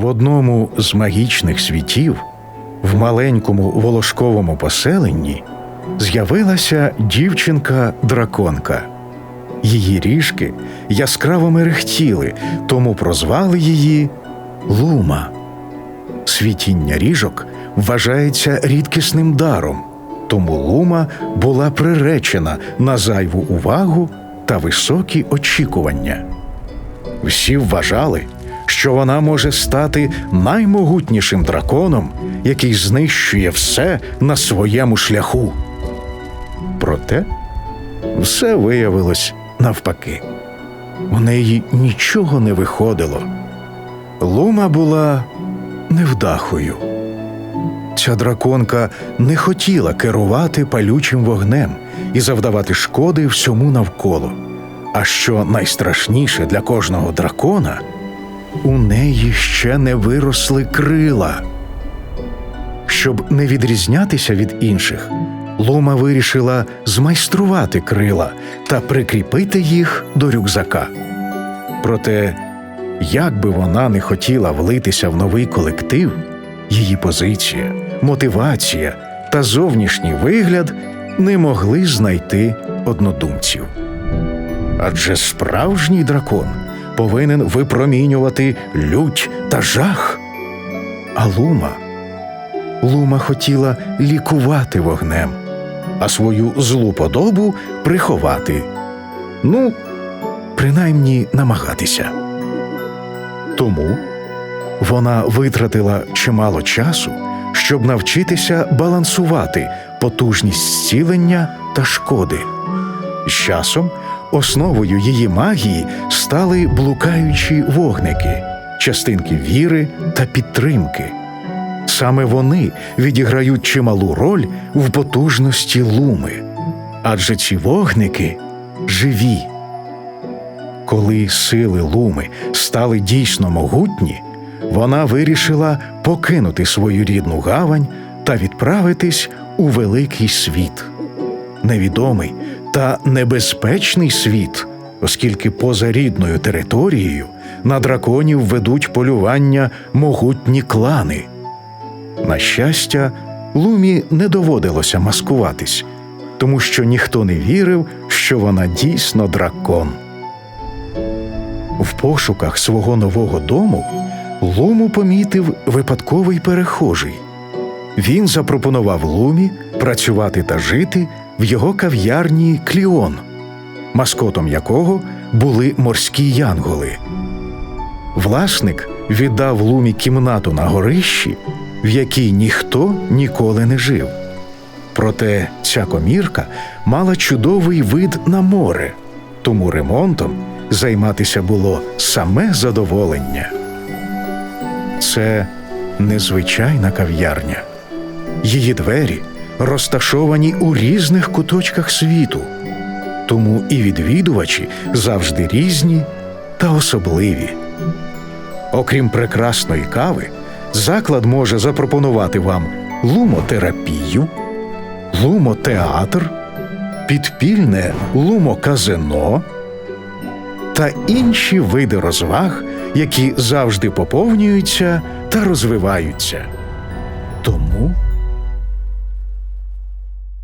В одному з магічних світів, в маленькому волошковому поселенні, з'явилася дівчинка-драконка. Її ріжки яскраво мерехтіли, тому прозвали її Лума. Світіння ріжок вважається рідкісним даром, тому Лума була приречена на зайву увагу та високі очікування. Всі вважали, що вона може стати наймогутнішим драконом, який знищує все на своєму шляху. Проте все виявилось навпаки. У неї нічого не виходило. Лума була невдахою. Ця драконка не хотіла керувати палючим вогнем і завдавати шкоди всьому навколо. А що найстрашніше для кожного дракона, у неї ще не виросли крила. Щоб не відрізнятися від інших, Лума вирішила змайструвати крила та прикріпити їх до рюкзака. Проте, як би вона не хотіла влитися в новий колектив, її позиція, мотивація та зовнішній вигляд не могли знайти однодумців. Адже справжній дракон повинен випромінювати лють та жах. А Лума Лума хотіла лікувати вогнем, а свою злу подобу приховати. Ну, принаймні намагатися. Тому вона витратила чимало часу, щоб навчитися балансувати потужність зцілення та шкоди. З часом основою її магії стали блукаючі вогники, частинки віри та підтримки. Саме вони відіграють чималу роль в потужності луми, адже ці вогники живі. Коли сили луми стали дійсно могутні, вона вирішила покинути свою рідну гавань та відправитись у великий світ. Невідомий та небезпечний світ, оскільки поза рідною територією на драконів ведуть полювання могутні клани. На щастя, Лумі не доводилося маскуватись, тому що ніхто не вірив, що вона дійсно дракон. В пошуках свого нового дому Луму помітив випадковий перехожий. Він запропонував Лумі працювати та жити в його кав'ярні Кліон, маскотом якого були морські янголи. Власник віддав Лумі кімнату на горищі, в якій ніхто ніколи не жив. Проте ця комірка мала чудовий вид на море, тому ремонтом займатися було саме задоволення. Це незвичайна кав'ярня. Її двері розташовані у різних куточках світу, тому і відвідувачі завжди різні та особливі. Окрім прекрасної кави, заклад може запропонувати вам лумотерапію, лумотеатр, підпільне лумоказино та інші види розваг, які завжди поповнюються та розвиваються.